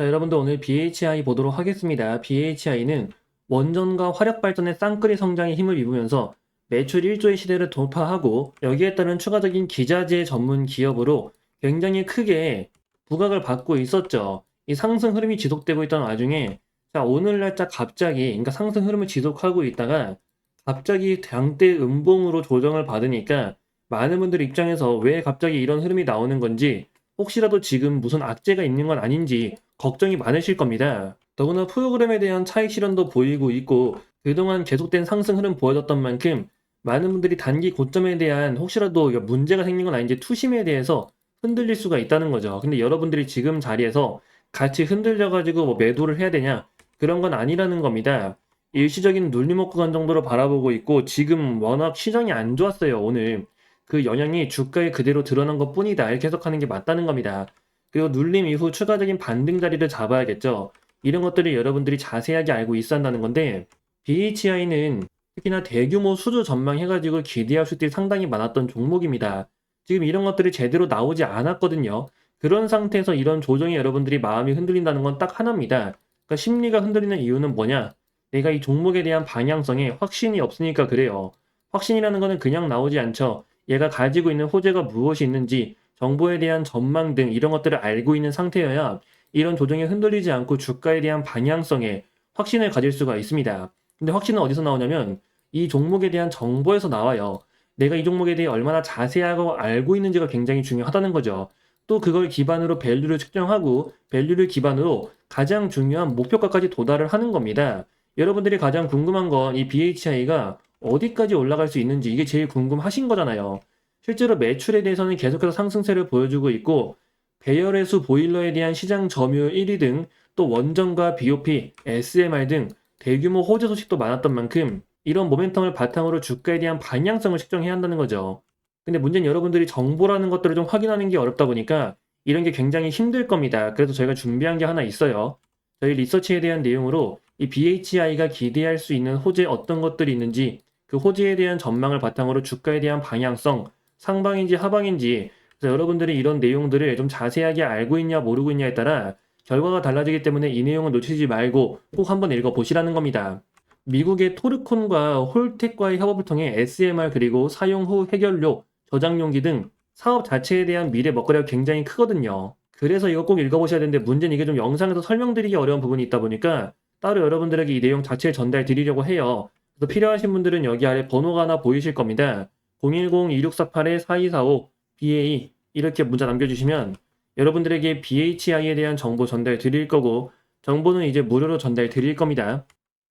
자, 여러분들 오늘 BHI 보도록 하겠습니다. BHI는 원전과 화력 발전의 쌍끌이 성장에 힘을 입으면서 매출 1조의 시대를 돌파하고 여기에 따른 추가적인 기자재 전문 기업으로 굉장히 크게 부각을 받고 있었죠. 이 상승 흐름이 지속되고 있던 와중에 자, 오늘 날짜 갑자기 그러니까 상승 흐름을 지속하고 있다가 갑자기 장대 음봉으로 조정을 받으니까 많은 분들 입장에서 왜 갑자기 이런 흐름이 나오는 건지 혹시라도 지금 무슨 악재가 있는 건 아닌지 걱정이 많으실 겁니다. 더구나 프로그램에 대한 차익 실현도 보이고 있고 그동안 계속된 상승 흐름 보여줬던 만큼 많은 분들이 단기 고점에 대한 혹시라도 문제가 생긴 건 아닌지 투심에 대해서 흔들릴 수가 있다는 거죠. 근데 여러분들이 지금 자리에서 같이 흔들려가지고 뭐 매도를 해야 되냐? 그런 건 아니라는 겁니다. 일시적인 눌림목 구간 정도로 바라보고 있고 지금 워낙 시장이 안 좋았어요, 오늘. 그 영향이 주가에 그대로 드러난 것 뿐이다. 이렇게 해석하는 게 맞다는 겁니다. 그리고 눌림 이후 추가적인 반등 자리를 잡아야겠죠. 이런 것들을 여러분들이 자세하게 알고 있어야 한다는 건데, BHI는 특히나 대규모 수주 전망해가지고 기대할 수들이 상당히 많았던 종목입니다. 지금 이런 것들이 제대로 나오지 않았거든요. 그런 상태에서 이런 조정에 여러분들이 마음이 흔들린다는 건 딱 하나입니다. 그러니까 심리가 흔들리는 이유는 뭐냐? 내가 이 종목에 대한 방향성에 확신이 없으니까 그래요. 확신이라는 거는 그냥 나오지 않죠. 얘가 가지고 있는 호재가 무엇이 있는지, 정보에 대한 전망 등 이런 것들을 알고 있는 상태여야 이런 조정에 흔들리지 않고 주가에 대한 방향성에 확신을 가질 수가 있습니다. 근데 확신은 어디서 나오냐면 이 종목에 대한 정보에서 나와요. 내가 이 종목에 대해 얼마나 자세하고 알고 있는지가 굉장히 중요하다는 거죠. 또 그걸 기반으로 밸류를 측정하고 밸류를 기반으로 가장 중요한 목표가까지 도달을 하는 겁니다. 여러분들이 가장 궁금한 건 이 BHI가 어디까지 올라갈 수 있는지 이게 제일 궁금하신 거잖아요. 실제로 매출에 대해서는 계속해서 상승세를 보여주고 있고 배열의 수 보일러에 대한 시장 점유율 1위 등 또 원전과 BOP, SMR 등 대규모 호재 소식도 많았던 만큼 이런 모멘텀을 바탕으로 주가에 대한 방향성을 측정해야 한다는 거죠. 근데 문제는 여러분들이 정보라는 것들을 좀 확인하는 게 어렵다 보니까 이런 게 굉장히 힘들 겁니다. 그래서 저희가 준비한 게 하나 있어요. 저희 리서치에 대한 내용으로 이 BHI가 기대할 수 있는 호재 어떤 것들이 있는지 그 호재에 대한 전망을 바탕으로 주가에 대한 방향성, 상방인지 하방인지 그래서 여러분들이 이런 내용들을 좀 자세하게 알고 있냐 모르고 있냐에 따라 결과가 달라지기 때문에 이 내용을 놓치지 말고 꼭 한번 읽어보시라는 겁니다. 미국의 토르콘과 홀텍과의 협업을 통해 SMR 그리고 사용 후 해결료, 저장용기 등 사업 자체에 대한 미래 먹거리가 굉장히 크거든요. 그래서 이거 꼭 읽어보셔야 되는데 문제는 이게 좀 영상에서 설명드리기 어려운 부분이 있다 보니까 따로 여러분들에게 이 내용 자체를 전달 드리려고 해요. 그래서 필요하신 분들은 여기 아래 번호가 하나 보이실 겁니다. 010-2648-4245 BA 이렇게 문자 남겨주시면 여러분들에게 BHI에 대한 정보 전달 드릴 거고 정보는 이제 무료로 전달 드릴 겁니다.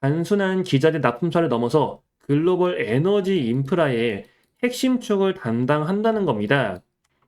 단순한 기자재 납품사를 넘어서 글로벌 에너지 인프라의 핵심 축을 담당한다는 겁니다.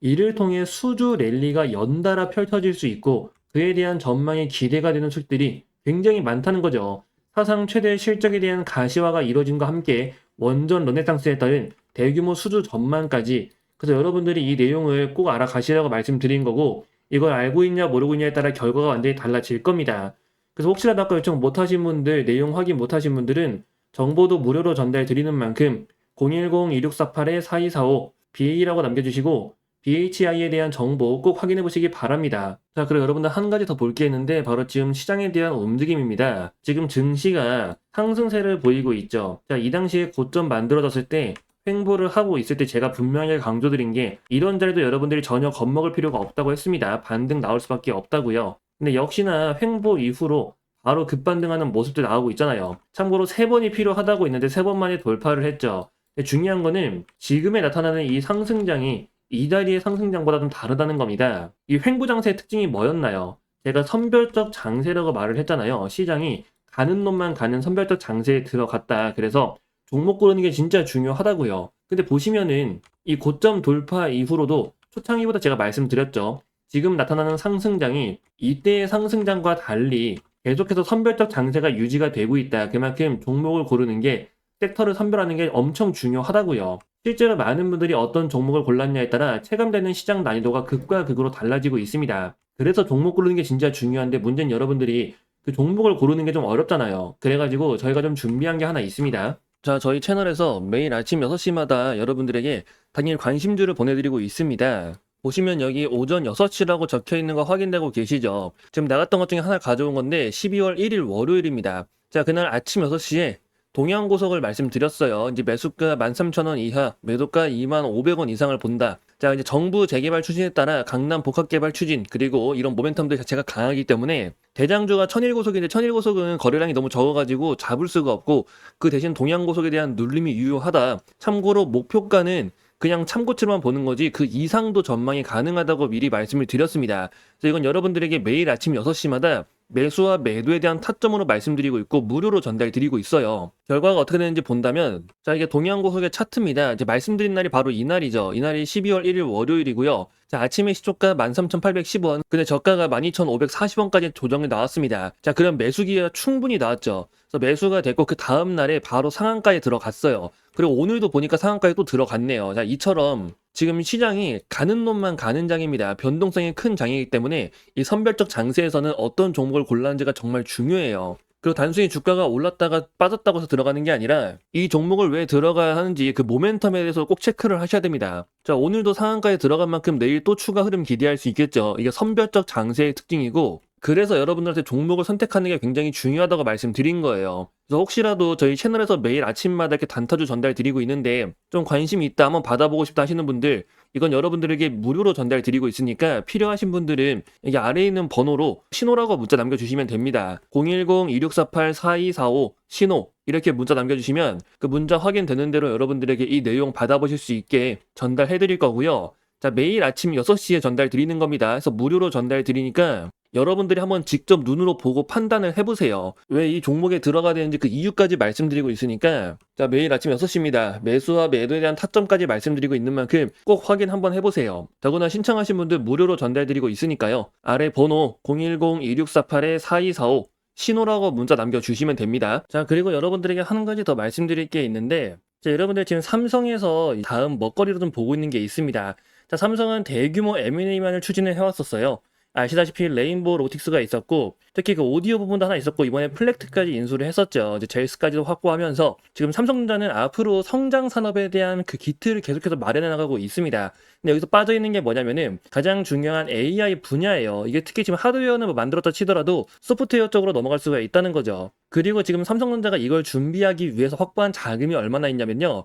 이를 통해 수주 랠리가 연달아 펼쳐질 수 있고 그에 대한 전망에 기대가 되는 수익들이 굉장히 많다는 거죠. 사상 최대 실적에 대한 가시화가 이뤄진과 함께 원전 르네상스에 따른 대규모 수주 전망까지 그래서 여러분들이 이 내용을 꼭 알아가시라고 말씀드린 거고 이걸 알고 있냐 모르고 있냐에 따라 결과가 완전히 달라질 겁니다. 그래서 혹시라도 아까 요청 못하신 분들 내용 확인 못하신 분들은 정보도 무료로 전달 드리는 만큼 010-2648-4245 BA라고 남겨주시고 BHI에 대한 정보 꼭 확인해 보시기 바랍니다. 자, 그리고 여러분들 한 가지 더 볼 게 있는데 바로 지금 시장에 대한 움직임입니다. 지금 증시가 상승세를 보이고 있죠. 자, 이 당시에 고점 만들어졌을 때 횡보를 하고 있을 때 제가 분명하게 강조드린 게 이런 자리도 여러분들이 전혀 겁먹을 필요가 없다고 했습니다. 반등 나올 수밖에 없다고요. 근데 역시나 횡보 이후로 바로 급반등하는 모습도 나오고 있잖아요. 참고로 세 번이 필요하다고 했는데 세 번 만에 돌파를 했죠. 중요한 거는 지금에 나타나는 이 상승장이 이다리의 상승장보다 좀 다르다는 겁니다. 이 횡보 장세의 특징이 뭐였나요? 제가 선별적 장세라고 말을 했잖아요. 시장이 가는 놈만 가는 선별적 장세에 들어갔다. 그래서 종목 고르는 게 진짜 중요하다고요. 근데 보시면은 이 고점 돌파 이후로도 초창기보다 제가 말씀드렸죠. 지금 나타나는 상승장이 이때의 상승장과 달리 계속해서 선별적 장세가 유지가 되고 있다. 그만큼 종목을 고르는 게 섹터를 선별하는 게 엄청 중요하다고요. 실제로 많은 분들이 어떤 종목을 골랐냐에 따라 체감되는 시장 난이도가 극과 극으로 달라지고 있습니다. 그래서 종목 고르는 게 진짜 중요한데 문제는 여러분들이 그 종목을 고르는 게 좀 어렵잖아요. 그래가지고 저희가 좀 준비한 게 하나 있습니다. 자, 저희 채널에서 매일 아침 6시마다 여러분들에게 당일 관심주를 보내드리고 있습니다. 보시면 여기 오전 6시라고 적혀 있는 거 확인되고 계시죠? 지금 나갔던 것 중에 하나 가져온 건데 12월 1일 월요일입니다. 자, 그날 아침 6시에 동양고속을 말씀드렸어요. 이제 매수가 13,000원 이하, 매도가 25,500원 이상을 본다. 자, 이제 정부 재개발 추진에 따라 강남 복합개발 추진, 그리고 이런 모멘텀들 자체가 강하기 때문에 대장주가 1001고속인데 1001고속은 거래량이 너무 적어가지고 잡을 수가 없고 그 대신 동양고속에 대한 눌림이 유효하다. 참고로 목표가는 그냥 참고치로만 보는 거지 그 이상도 전망이 가능하다고 미리 말씀을 드렸습니다. 그래서 이건 여러분들에게 매일 아침 6시마다 매수와 매도에 대한 타점으로 말씀드리고 있고 무료로 전달드리고 있어요. 결과가 어떻게 되는지 본다면 자 이게 동양고속의 차트입니다. 이제 말씀드린 날이 바로 이 날이죠. 이 날이 12월 1일 월요일이고요. 자 아침에 시초가 13,810원 근데 저가가 12,540원까지 조정이 나왔습니다. 자 그럼 매수기가 충분히 나왔죠. 그래서 매수가 됐고 그 다음 날에 바로 상한가에 들어갔어요. 그리고 오늘도 보니까 상한가에 또 들어갔네요. 자 이처럼 지금 시장이 가는 놈만 가는 장입니다. 변동성이 큰 장이기 때문에 이 선별적 장세에서는 어떤 종목을 골라는지가 정말 중요해요. 그리고 단순히 주가가 올랐다가 빠졌다고 해서 들어가는 게 아니라 이 종목을 왜 들어가야 하는지 그 모멘텀에 대해서 꼭 체크를 하셔야 됩니다. 자, 오늘도 상한가에 들어간 만큼 내일 또 추가 흐름 기대할 수 있겠죠. 이게 선별적 장세의 특징이고 그래서 여러분들한테 종목을 선택하는 게 굉장히 중요하다고 말씀드린 거예요. 그래서 혹시라도 저희 채널에서 매일 아침마다 이렇게 단타주 전달 드리고 있는데 좀 관심이 있다 한번 받아보고 싶다 하시는 분들 이건 여러분들에게 무료로 전달 드리고 있으니까 필요하신 분들은 여기 아래에 있는 번호로 신호라고 문자 남겨주시면 됩니다. 010-2648-4245 신호 이렇게 문자 남겨주시면 그 문자 확인되는 대로 여러분들에게 이 내용 받아보실 수 있게 전달해 드릴 거고요. 자, 매일 아침 6시에 전달 드리는 겁니다. 그래서 무료로 전달 드리니까 여러분들이 한번 직접 눈으로 보고 판단을 해보세요. 왜 이 종목에 들어가야 되는지 그 이유까지 말씀드리고 있으니까 자 매일 아침 6시입니다. 매수와 매도에 대한 타점까지 말씀드리고 있는 만큼 꼭 확인 한번 해보세요. 더구나 신청하신 분들 무료로 전달드리고 있으니까요. 아래 번호 010-2648-4245 신호라고 문자 남겨주시면 됩니다. 자 그리고 여러분들에게 한 가지 더 말씀드릴 게 있는데 자, 여러분들 지금 삼성에서 다음 먹거리로 좀 보고 있는 게 있습니다. 자, 삼성은 대규모 M&A만을 추진을 해왔었어요. 아시다시피 레인보우 로틱스가 있었고 특히 그 오디오 부분도 하나 있었고 이번에 플렉트까지 인수를 했었죠. 이제 제일스까지도 확보하면서 지금 삼성전자는 앞으로 성장 산업에 대한 그 기틀을 계속해서 마련해 나가고 있습니다. 근데 여기서 빠져 있는 게 뭐냐면은 가장 중요한 AI 분야예요. 이게 특히 지금 하드웨어는 뭐 만들었다 치더라도 소프트웨어 쪽으로 넘어갈 수가 있다는 거죠. 그리고 지금 삼성전자가 이걸 준비하기 위해서 확보한 자금이 얼마나 있냐면요.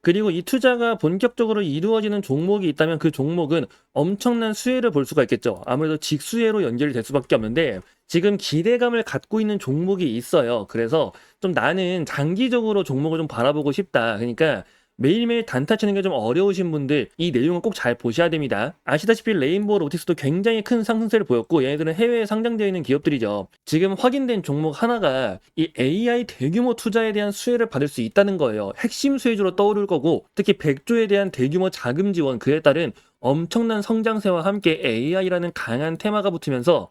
그리고 이 투자가 본격적으로 이루어지는 종목이 있다면 그 종목은 엄청난 수혜를 볼 수가 있겠죠. 아무래도 직수혜로 연결이 될 수밖에 없는데 지금 기대감을 갖고 있는 종목이 있어요. 그래서 좀 나는 장기적으로 종목을 좀 바라보고 싶다. 그러니까 매일매일 단타 치는 게 좀 어려우신 분들 이 내용을 꼭잘 보셔야 됩니다. 아시다시피 레인보우 로틱스도 굉장히 큰 상승세를 보였고 얘네들은 해외에 상장되어 있는 기업들이죠. 지금 확인된 종목 하나가 이 AI 대규모 투자에 대한 수혜를 받을 수 있다는 거예요. 핵심 수혜주로 떠오를 거고 특히 100조에 대한 대규모 자금 지원 그에 따른 엄청난 성장세와 함께 AI라는 강한 테마가 붙으면서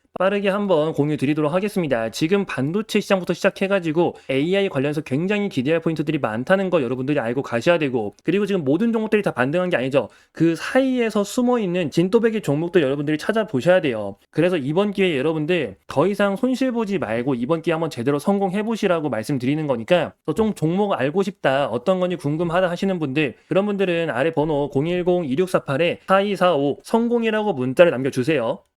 빠르게 한번 공유 드리도록 하겠습니다. 지금 반도체 시장부터 시작해가지고 AI 관련해서 굉장히 기대할 포인트들이 많다는 거 여러분들이 알고 가셔야 되고 그리고 지금 모든 종목들이 다 반등한 게 아니죠. 그 사이에서 숨어 있는 진또배기 종목도 여러분들이 찾아보셔야 돼요. 그래서 이번 기회에 여러분들 더 이상 손실 보지 말고 이번 기회에 한번 제대로 성공해 보시라고 말씀드리는 거니까 좀 종목 알고 싶다 어떤 건지 궁금하다 하시는 분들 그런 분들은 아래 번호 010-2648-4245 성공이라고 문자를 남겨주세요.